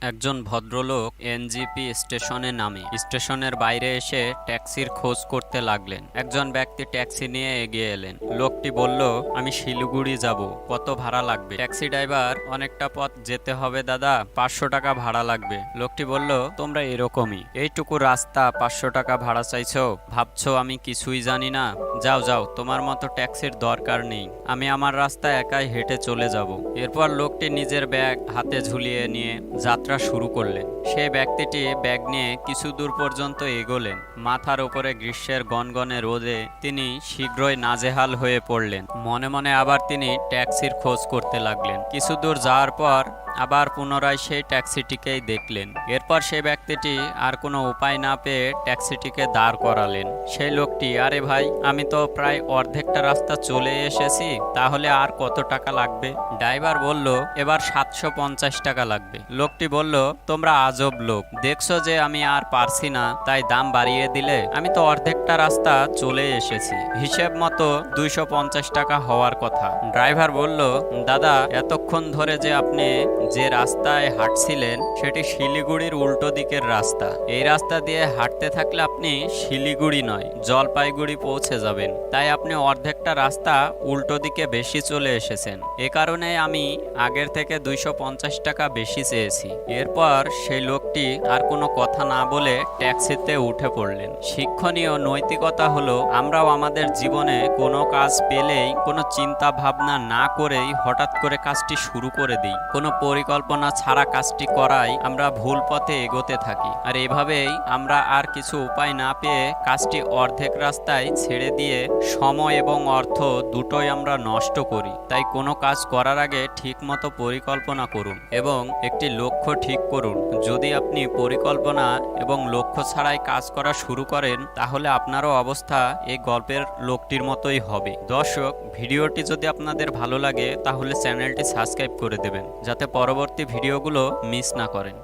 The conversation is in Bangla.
একজন ভদ্রলোক এনজিপি স্টেশনে নামে। স্টেশনের বাইরে এসে ট্যাক্সির খোঁজ করতে লাগলেন। একজন ব্যক্তি ট্যাক্সি নিয়ে এগিয়ে এলেন। লোকটি বলল, আমি শিলিগুড়ি যাব। কত ভাড়া লাগবে? ট্যাক্সি ড্রাইভার, অনেকটা পথ যেতে হবে দাদা। পাঁচশো টাকা ভাড়া লাগবে। লোকটি বলল, তোমরা এরকমই। এইটুকু রাস্তা পাঁচশো টাকা ভাড়া চাইছো। ভাবছ আমি কিছুই জানি না? যাও যাও, তোমার মতো ট্যাক্সির দরকার নেই। আমি আমার রাস্তা একাই হেঁটে চলে যাব। এরপর লোকটি নিজের ব্যাগ হাতে ঝুলিয়ে নিয়ে যাত্রা শুরু করলেন। সে ব্যক্তিটি ব্যাগ নিয়ে কিছু দূর পর্যন্ত এগোলেন। মাথার উপরে গ্রীষ্মের গনগনে রোদে তিনি শীঘ্রই নাজেহাল হয়ে পড়লেন। মনে মনে আবার তিনি ট্যাক্সির খোঁজ করতে লাগলেন। কিছু দূর যাওয়ার পর আবার পুনরায় সেই ট্যাক্সিটিকেই দেখলেন। এরপর সেই ব্যক্তিটি আর কোনো উপায় না পেয়ে ট্যাক্সিটিকে দাঁড় করালেন। সেই লোকটি, আরে ভাই, আমি তো প্রায় অর্ধেকটা রাস্তা চলে এসেছি, তাহলে আর কত টাকা লাগবে? ড্রাইভার বলল, এবার সাতশো পঞ্চাশ টাকা লাগবে। লোকটি বলল, তোমরা আজব লোক, দেখছ যে আমি আর পারছি না, তাই দাম বাড়িয়ে দিলে আমি তো অর্ধেকটা রাস্তা চলে এসেছি। হিসেব মতো দুইশো পঞ্চাশ টাকা হওয়ার কথা। ড্রাইভার বলল, দাদা, এতক্ষণ ধরে যে আপনি যে রাস্তায় হাঁটছিলেন, সেটি শিলিগুড়ির উল্টো দিকের রাস্তা। এই রাস্তা দিয়ে হাঁটতে থাকলে আপনি শিলিগুড়ি নয়, জলপাইগুড়ি পৌঁছে যাবেন। তাই আপনি অর্ধেকটা রাস্তা উল্টো দিকে বেশি চলে এসেছেন। এ কারণে আমি আগের থেকে দুইশো পঞ্চাশ টাকা বেশি চেয়েছি। এরপর সেই লোকটি আর কোনো কথা না বলে ট্যাক্সিতে উঠে পড়লেন। শিক্ষণীয় নৈতিকতা হলো, আমরাও আমাদের জীবনে কোনো কাজ পেলেই কোনো চিন্তা ভাবনা না করেই হঠাৎ করে কাজটি শুরু করে দিই। কোনো পরিকল্পনা ছাড়া কাজটি করাই আমরা ভুল পথে এগোতে থাকি। আর এভাবেই আমরা আর কিছু উপায় না পেয়ে কাজটি অর্ধেক রাস্তায় ছেড়ে দিয়ে সময় এবং অর্থ দুটোই আমরা নষ্ট করি। তাই কোনো কাজ করার আগে ঠিকমতো পরিকল্পনা করুন এবং একটি লক্ষ্য ঠিক করুন। যদি আপনি পরিকল্পনা এবং লক্ষ্য ছাড়াই কাজ করা শুরু করেন, তাহলে আপনারও অবস্থা এই গল্পের লোকটির মতোই হবে। দর্শক, ভিডিওটি যদি আপনাদের ভালো লাগে, তাহলে চ্যানেলটি সাবস্ক্রাইব করে দেবেন, যাতে পরবর্তী ভিডিওগুলো মিস না করেন।